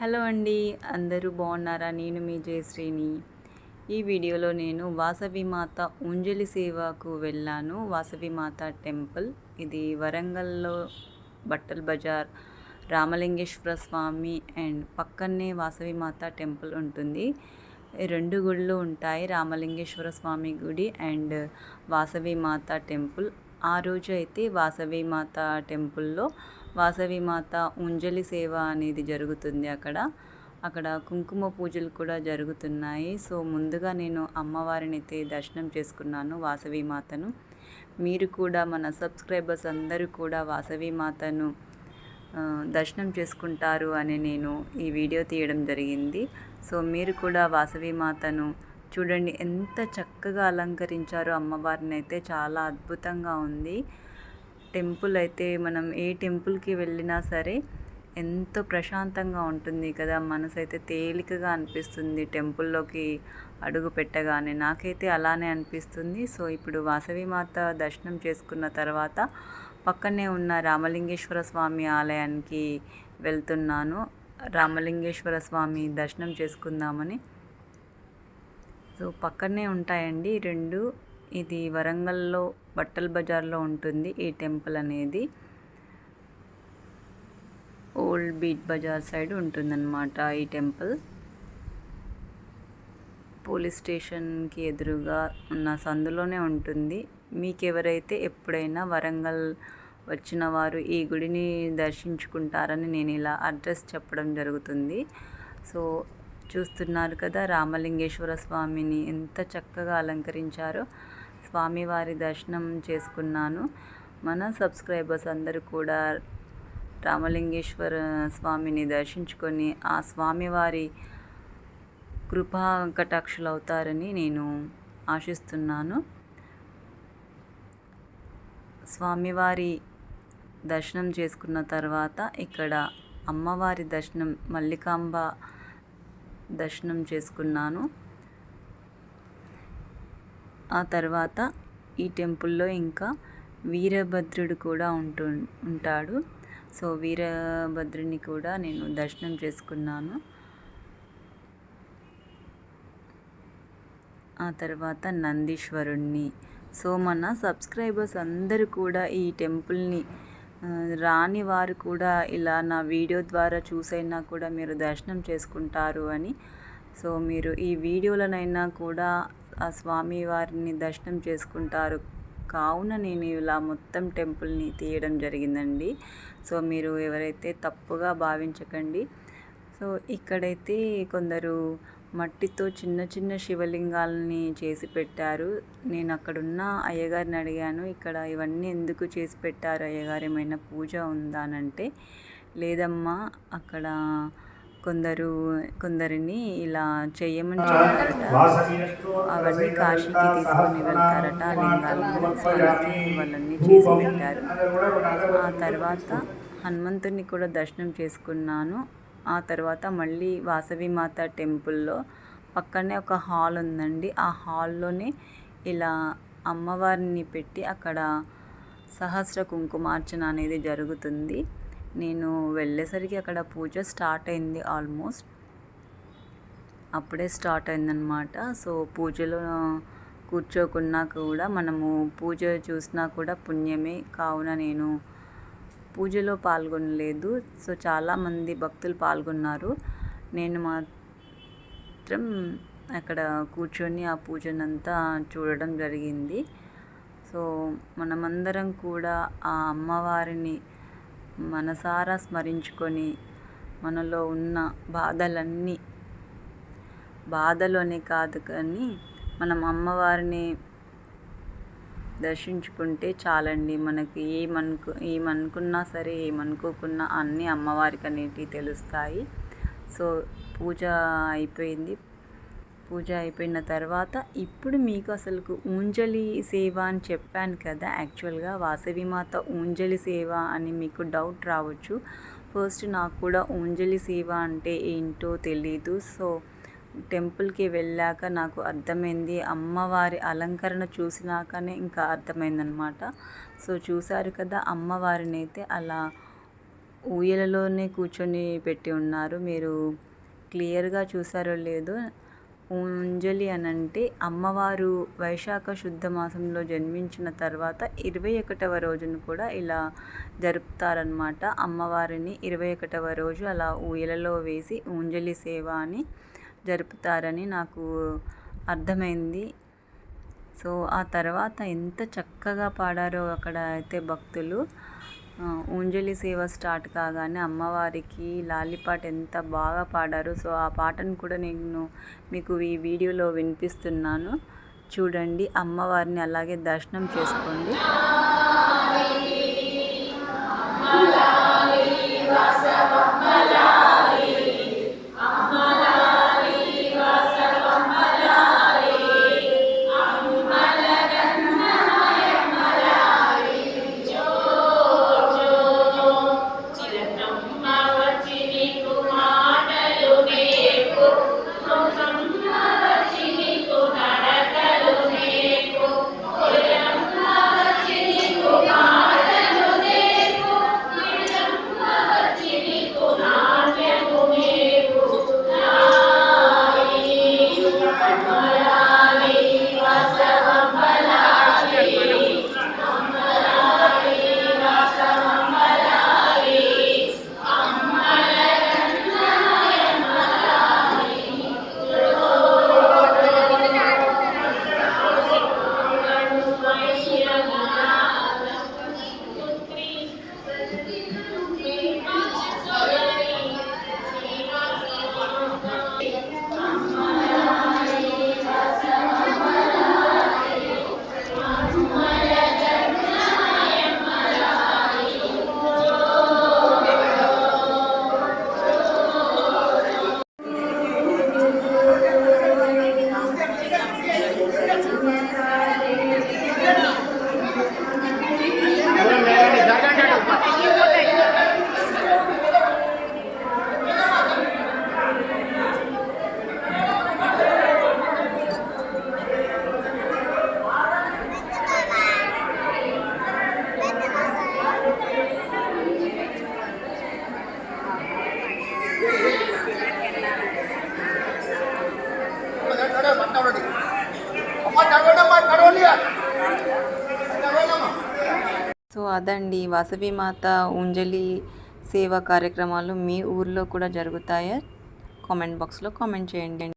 Hello అండి అందరూ బాగున్నారా? నేను మీ జయశ్రీని. ఈ వీడియోలో నేను వాసవిమాత ఉంజలి సేవకు వెళ్ళాను. వాసవిమాత టెంపుల్. ఇది వరంగల్లో బట్టల్ బజార్ రామలింగేశ్వర స్వామి అండ్ పక్కనే వాసవి మాత టెంపుల్ ఉంటుంది. రెండు గుళ్ళు ఉంటాయి రామలింగేశ్వర స్వామి గుడి అండ్ వాసవిమాత టెంపుల్. ఆ రోజు అయితే వాసవి మాత టెంపుల్లో వాసవి మాత ఉంజలి సేవ అనేది జరుగుతుంది అక్కడ. అక్కడ కుంకుమ పూజలు కూడా జరుగుతున్నాయి. సో ముందుగా నేను అమ్మవారిని అయితే దర్శనం చేసుకున్నాను వాసవి మాతను. మీరు కూడా మన సబ్స్క్రైబర్స్ అందరూ కూడా వాసవి మాతను దర్శనం చేసుకుంటారు అని నేను ఈ వీడియో తీయడం జరిగింది. సో మీరు కూడా వాసవి మాతను చూడండి. ఎంత చక్కగా అలంకరించారో అమ్మవారిని అయితే చాలా అద్భుతంగా ఉంది. టెంపుల్ అయితే మనం ఏ టెంపుల్కి వెళ్ళినా సరే ఎంతో ప్రశాంతంగా ఉంటుంది కదా. మనసు అయితే తేలికగా అనిపిస్తుంది టెంపుల్లోకి అడుగు పెట్టగానే. నాకైతే అలానే అనిపిస్తుంది. సో ఇప్పుడు వాసవి మాత దర్శనం చేసుకున్న తర్వాత పక్కనే ఉన్న రామలింగేశ్వర స్వామి ఆలయానికి వెళ్తున్నాను. రామలింగేశ్వర స్వామి దర్శనం చేసుకుందామని. సో పక్కనే ఉంటాయండి రెండు. ఇది వరంగల్లో బట్టల బజార్లో ఉంటుంది ఈ టెంపుల్ అనేది. ఓల్డ్ బీట్ బజార్ సైడ్ ఉంటుందన్నమాట ఈ టెంపుల్. పోలీస్ స్టేషన్కి ఎదురుగా ఉన్న సందులోనే ఉంటుంది. మీకు ఎవరైతే ఎప్పుడైనా వరంగల్ వచ్చిన వారు ఈ గుడిని దర్శించుకుంటారని నేను ఇలా అడ్రస్ చెప్పడం జరుగుతుంది. సో చూస్తున్నారు కదా రామలింగేశ్వర స్వామిని ఎంత చక్కగా అలంకరించారో. స్వామివారి దర్శనం చేసుకున్నాను. మన సబ్స్క్రైబర్స్ అందరూ కూడా రామలింగేశ్వర స్వామిని దర్శించుకొని ఆ స్వామివారి కృపా కటాక్షలు అవుతారని నేను ఆశిస్తున్నాను. స్వామివారి దర్శనం చేసుకున్న తర్వాత ఇక్కడ అమ్మవారి దర్శనం మల్లికాంబ దర్శనం చేసుకున్నాను. ఆ తర్వాత ఈ టెంపుల్లో ఇంకా వీరభద్రుడు కూడా ఉంటు ఉంటాడు. సో వీరభద్రుని కూడా నేను దర్శనం చేసుకున్నాను. ఆ తర్వాత నందీశ్వరుణ్ణి. సో మన సబ్స్క్రైబర్స్ అందరూ కూడా ఈ టెంపుల్ని రాని వారు కూడా ఇలా నా వీడియో ద్వారా చూసైనా కూడా మీరు దర్శనం చేసుకుంటారు అని. సో మీరు ఈ వీడియోలనైనా కూడా ఆ స్వామి వారిని దర్శనం చేసుకుంటారు. కావున నేను ఇలా మొత్తం టెంపుల్ని తీయడం జరిగిందండి. సో మీరు ఎవరైతే తప్పుగా భావించకండి. సో ఇక్కడైతే కొందరు మట్టితో చిన్న చిన్న శివలింగాలని చేసి పెట్టారు. నేను అక్కడున్న అయ్యగారిని అడిగాను ఇక్కడ ఇవన్నీ ఎందుకు చేసి పెట్టారు? అయ్యగారు ఏమైనా పూజ ఉందా? అంటే లేదమ్మా అక్కడ కొందరు కొందరిని ఇలా చెయ్యమని చెప్పారట. అవన్నీ కాశీకి తీసుకొని వెళ్తారట. లింగాలని వాళ్ళన్నీ చేసి పెట్టారు ఆ తర్వాత హనుమంతుని కూడా దర్శనం చేసుకున్నాను. ఆ తర్వాత మళ్ళీ వాసవి మాత టెంపుల్లో పక్కనే ఒక హాల్ ఉందండి. ఆ హాల్లోనే ఇలా అమ్మవారిని పెట్టి అక్కడ సహస్ర కుంకుమార్చన అనేది జరుగుతుంది. నేను వెళ్ళేసరికి అక్కడ పూజ స్టార్ట్ అయింది ఆల్మోస్ట్. అప్పుడే స్టార్ట్ అయిందనమాట సో పూజలో కూర్చోకున్నా కూడా మనము పూజ చూసినా కూడా పుణ్యమే. కావున నేను పూజలో పాల్గొనలేదు. సో చాలామంది భక్తులు పాల్గొన్నారు. నేను మాత్రం అక్కడ కూర్చొని ఆ పూజనంతా చూడడం జరిగింది. సో మనమందరం కూడా ఆ అమ్మవారిని మనసారా స్మరించుకొని మనలో ఉన్న బాధలన్నీ బాధలోనే కాదు కానీ మనం అమ్మవారిని దర్శించుకుంటే చాలండి. మనకి ఏమనుకు ఏమనుకున్నా సరే ఏమనుకోకున్నా అన్నీ అమ్మవారికి అనేటివి తెలుస్తాయి. సో పూజ అయిపోయింది. పూజ అయిపోయిన తర్వాత ఇప్పుడు మీకు అసలు ఊంజలి సేవ అని చెప్పాను కదా యాక్చువల్గా వాసవి మాత ఊంజలి సేవ అని మీకు డౌట్ రావచ్చు. ఫస్ట్ నాకు కూడా ఊంజలి సేవ అంటే ఏంటో తెలీదు. సో టెంపుల్కి వెళ్ళాక నాకు అర్థమైంది. అమ్మవారి అలంకరణ చూసినాకనే ఇంకా అర్థమైందనమాట. సో చూశారు కదా అమ్మవారిని అయితే అలా ఊయలలోనే కూర్చొని పెట్టి ఉన్నారు. మీరు క్లియర్గా చూసారో లేదో ఊంజలి అని అంటే అమ్మవారు వైశాఖ శుద్ధ మాసంలో జన్మించిన తర్వాత ఇరవై ఒకటవ రోజును కూడా ఇలా జరుపుతారనమాట అమ్మవారిని ఇరవై ఒకటవ రోజు అలా ఊయలలో వేసి ఉంజలి సేవ అని జరుపుతారని నాకు అర్థమైంది. సో ఆ తర్వాత ఎంత చక్కగా పాడారో అక్కడ అయితే భక్తులు ఊంజలి సేవ స్టార్ట్ కాగానే అమ్మవారికి లాలిపాట ఎంత బాగా పాడారు సో ఆ పాటను కూడా నేను మీకు ఈ వీడియోలో వినిపిస్తున్నాను. చూడండి అమ్మవారిని అలాగే దర్శనం చేసుకోండి. సో అదండి వాసవి మాత ఉంజలి సేవా కార్యక్రమాలు మీ ఊర్లో కూడా జరుగుతాయా? కామెంట్ బాక్స్లో కామెంట్ చేయండి.